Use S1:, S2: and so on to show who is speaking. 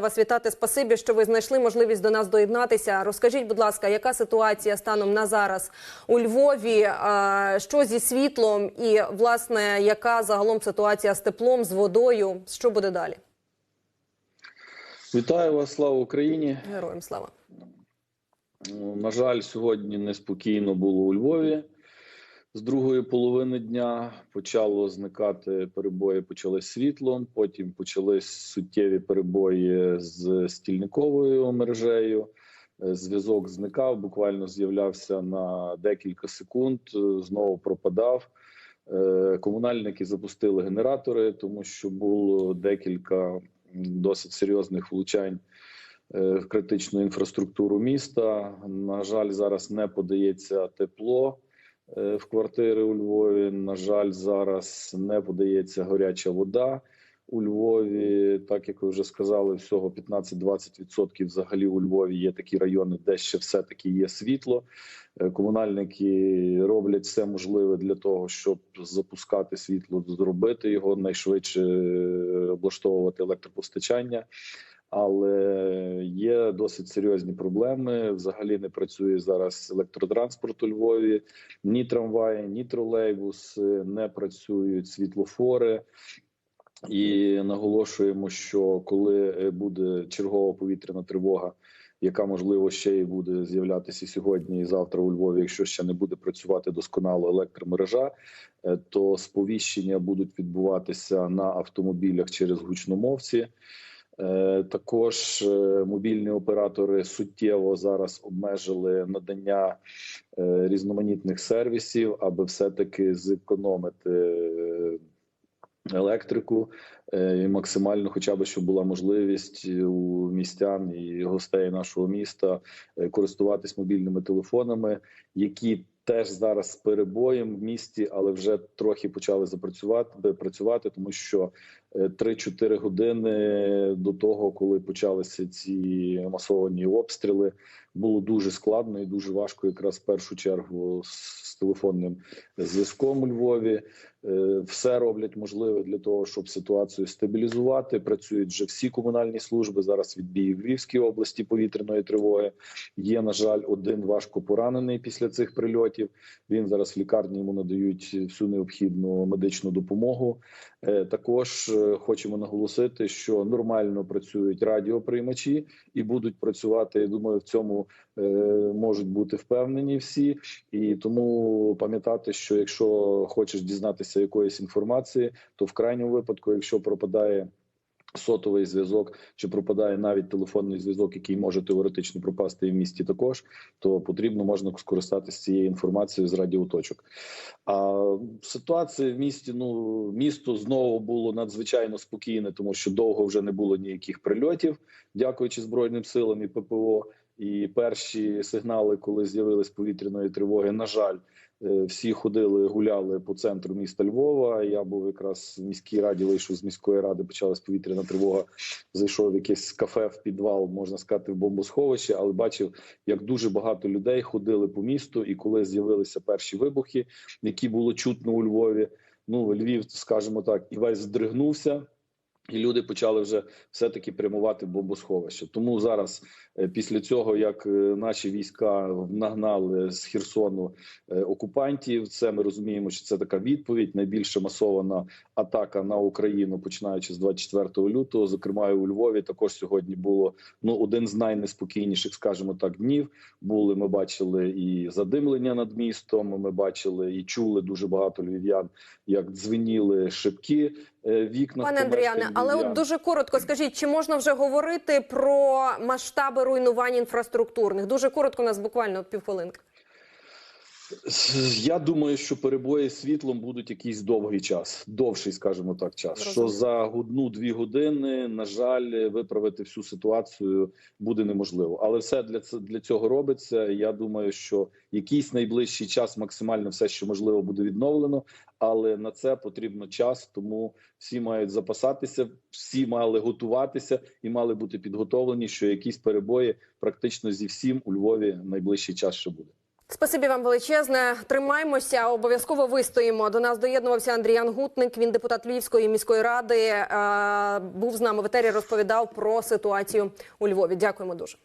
S1: Вас вітати. Спасибі, що ви знайшли можливість до нас доєднатися. Розкажіть, будь ласка, яка ситуація станом на зараз у Львові? Що зі світлом, і власне яка загалом ситуація з теплом, з водою? Що буде далі?
S2: Вітаю вас, слава Україні.
S1: Героям слава.
S2: Ну, На жаль, сьогодні неспокійно було у Львові. З другої половини дня почало зникати перебої, почали світлом. Потім почались суттєві перебої з стільниковою мережею. Е, Зв'язок зникав, буквально з'являвся на декілька секунд, е, знову пропадав. Е, Комунальники запустили генератори, тому що було декілька досить серйозних влучань в критичну інфраструктуру міста. На жаль, зараз не подається тепло в квартири у Львові. На жаль, зараз не подається гаряча вода у Львові. Так як ви вже сказали, всього 15-20% взагалі у Львові є такі райони, де ще все таки є світло. Е, Комунальники роблять все можливе для того, щоб запускати світло, зробити його найшвидше е, облаштовувати електропостачання. Але є досить серйозні проблеми. Взагалі не працює зараз електротранспорт у Львові, ні трамваї, ні тролейбуси, не працюють світлофори. І наголошуємо, що коли е, буде чергова повітряна тривога, яка можливо ще й буде з'являтися сьогодні і завтра у Львові, якщо ще не буде працювати досконало електромережа, е, то сповіщення будуть відбуватися на автомобілях через гучномовці. Е, Також е, мобільні оператори суттєво зараз обмежили надання е, різноманітних сервісів, аби все-таки зекономити електрику і максимально, хоча б щоб була можливість у містян і гостей нашого міста користуватись мобільними телефонами, які теж зараз з перебоєм в місті, але вже трохи почали запрацювати працювати, тому що 3-4 години до того, коли почалися ці масовані обстріли, було дуже складно і дуже важко, якраз в першу чергу з телефонним зв'язком у Львові. Е, Все роблять можливе для того, щоб ситуацію стабілізувати. Працюють вже всі комунальні служби. Зараз відбій в Львівській області повітряної тривоги. Є на жаль один важко поранений після цих прильотів. Він зараз в лікарні йому надають всю необхідну медичну допомогу. Е, Також е, хочемо наголосити, що нормально працюють радіоприймачі і будуть працювати. Я думаю, в цьому е, можуть бути впевнені всі. І тому пам'ятати, що якщо хочеш дізнатися якоїсь інформації, то в крайньому випадку, якщо пропадає сотовий зв'язок чи пропадає навіть телефонний зв'язок, який може теоретично пропасти і в місті, також то потрібно можна скористатися цією інформацією з радіоточок. А ситуація в місті, ну місто знову було надзвичайно спокійне, тому що довго вже не було ніяких прильотів, дякуючи збройним силам і ППО. І перші сигнали, коли з'явились повітряної тривоги, на жаль, е, всі ходили, гуляли по центру міста Львова. Я був якраз в міській раді, вийшов з міської ради, почалась повітряна тривога. Зайшов в якесь кафе в підвал, можна сказати, в бомбосховище, але бачив, як дуже багато людей ходили по місту. І коли з'явилися перші вибухи, які було чутно у Львові, ну Львів, скажімо так, і весь здригнувся. І люди почали вже все-таки прямувати в бомбосховище. Тому зараз, е, після цього, як е, наші війська нагнали з Херсону е, окупантів, це ми розуміємо, що це така відповідь. Найбільше масована атака на Україну, починаючи з 24 лютого. Зокрема, і у Львові також сьогодні було ну один з найнеспокійніших, скажімо так, днів. Були ми бачили і задимлення над містом. Ми бачили і чули дуже багато львів'ян, як дзвеніли шибки вікна.
S1: Пане Андріане, але от дуже коротко скажіть, чи можна вже говорити про масштаби руйнувань інфраструктурних? Дуже коротко, у нас буквально півхвилинки.
S2: Я думаю, що перебої з світлом будуть якийсь довгий час, довший, скажімо так, час. Що за одну-дві години, на жаль, виправити всю ситуацію буде неможливо. Але все для для цього робиться. Я думаю, що якийсь найближчий час максимально все, що можливо, буде відновлено. Але на це потрібно час, тому всі мають запасатися, всі мали готуватися і мали бути підготовлені, що якісь перебої практично зі всім у Львові найближчий час ще буде.
S1: Спасибі вам величезне. Тримаймося, обов'язково вистоїмо. До нас доєднувався Андрій Ангутник. Він депутат Львівської міської ради. Е, Був з нами в етері, розповідав про ситуацію у Львові. Дякуємо дуже.